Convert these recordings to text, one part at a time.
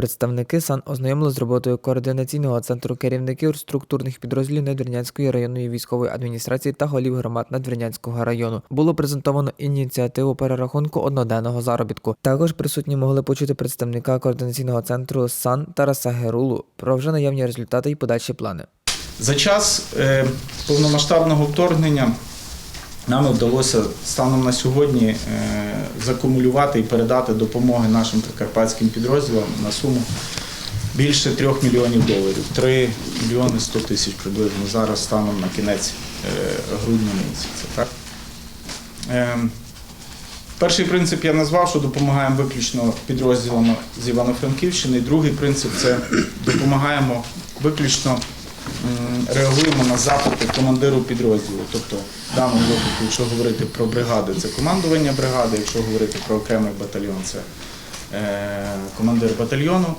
Представники САН ознайомили з роботою координаційного центру керівників структурних підрозділів Надвірнянської районної військової адміністрації та голів громад Надвірнянського району. Було презентовано ініціативу перерахунку одноденного заробітку. Також присутні могли почути представника координаційного центру САН Тараса Герулу про вже наявні результати і подальші плани. За час е, повномасштабного вторгнення нам вдалося станом на сьогодні е, закумулювати і передати допомоги нашим прикарпатським підрозділам на суму більше 3 мільйонів доларів. 3 мільйони 100 тисяч приблизно зараз станом на кінець е, грудня місяця. Так? Е, Перший принцип я назвав, що допомагаємо виключно підрозділам з Івано-Франківщини. Другий принцип це допомагаємо виключно реагуємо на запити командиру підрозділу. Тобто, в даному випадку, якщо говорити про бригади, це командування бригади, якщо говорити про окремий батальйон, це е, командир батальйону.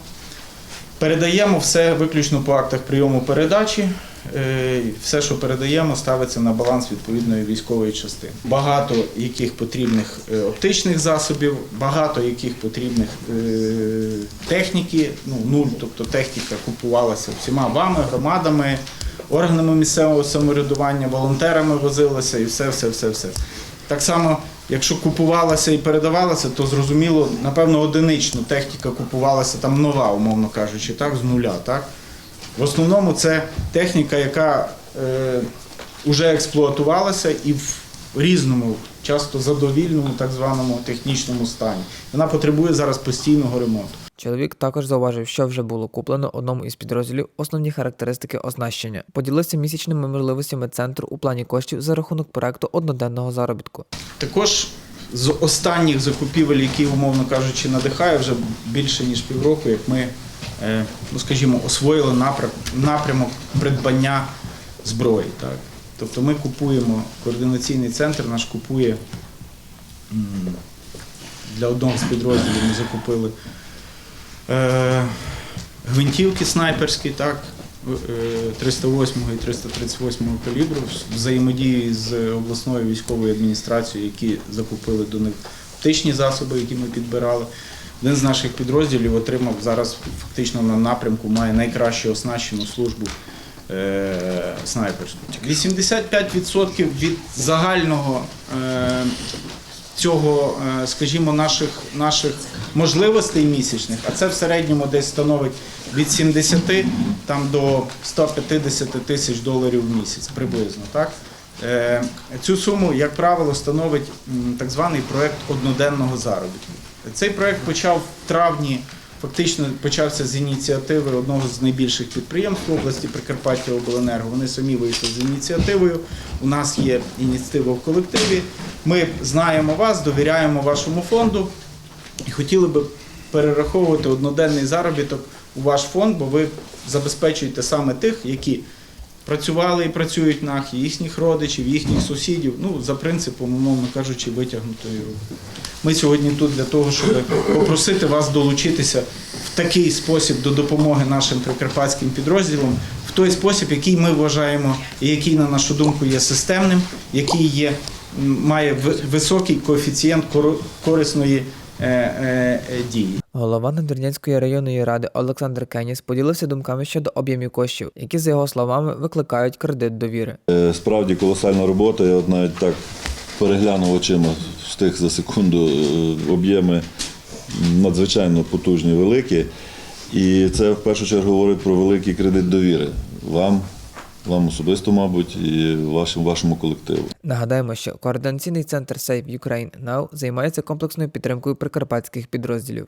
Передаємо все виключно по актах прийому передачі. Е, Все, що передаємо, ставиться на баланс відповідної військової частини. Багато яких потрібних е, оптичних засобів, багато яких потрібних е, техніки, ну нуль, тобто техніка купувалася всіма вами, громадами, органами місцевого самоврядування, волонтерами возилася і все, все, все, все. Так само, якщо купувалася і передавалася, то зрозуміло, напевно, одинично техніка купувалася там нова, умовно кажучи, так, з нуля. Так? В основному це техніка, яка е, вже експлуатувалася і в різному, часто задовільному, так званому технічному стані. Вона потребує зараз постійного ремонту. Чоловік також зауважив, що вже було куплено одному із підрозділів основні характеристики оснащення. Поділився місячними можливостями центру у плані коштів за рахунок проекту одноденного заробітку. Також з останніх закупівель, які, умовно кажучи, надихає вже більше ніж півроку, як ми, е, ну скажімо, освоїли напрям- напрямок придбання зброї. Так? Тобто ми купуємо, координаційний центр наш купує для одного з підрозділів ми закупили е, гвинтівки снайперські, так, е, 308 і 338 калібру взаємодії з обласною військовою адміністрацією, які закупили до них оптичні засоби, які ми підбирали. Один з наших підрозділів отримав зараз фактично на напрямку, має найкраще оснащену службу е, снайперську. 85% від загального е, цього, е, скажімо, наших, наших можливостей місячних, а це в середньому десь становить від 70 там, до 150 тисяч доларів в місяць приблизно. Так? Е, Цю суму, як правило, становить так званий проект одноденного заробітку. Цей проект почав в травні. Фактично почався з ініціативи одного з найбільших підприємств в області Прикарпаття Обленерго. Вони самі вийшли з ініціативою. У нас є ініціатива в колективі. Ми знаємо вас, довіряємо вашому фонду і хотіли би перераховувати одноденний заробіток у ваш фонд, бо ви забезпечуєте саме тих, які працювали і працюють на їхніх родичів, їхніх сусідів, ну за принципом, умовно кажучи, витягнутої руки. Ми сьогодні тут для того, щоб попросити вас долучитися в такий спосіб до допомоги нашим прикарпатським підрозділам, в той спосіб, який ми вважаємо і який, на нашу думку, є системним, який є, має високий коефіцієнт корисної дії. Голова Надвірнянської районної ради Олександр Кеніс поділився думками щодо об'ємів коштів, які, за його словами, викликають кредит довіри. Е, Справді колосальна робота. Я от навіть так переглянув очима, встиг за секунду е, об'єми надзвичайно потужні, великі. І це в першу чергу говорить про великий кредит довіри вам, вам особисто, мабуть, і вашому, вашому колективу. Нагадаємо, що координаційний центр Save Ukraine Now займається комплексною підтримкою прикарпатських підрозділів.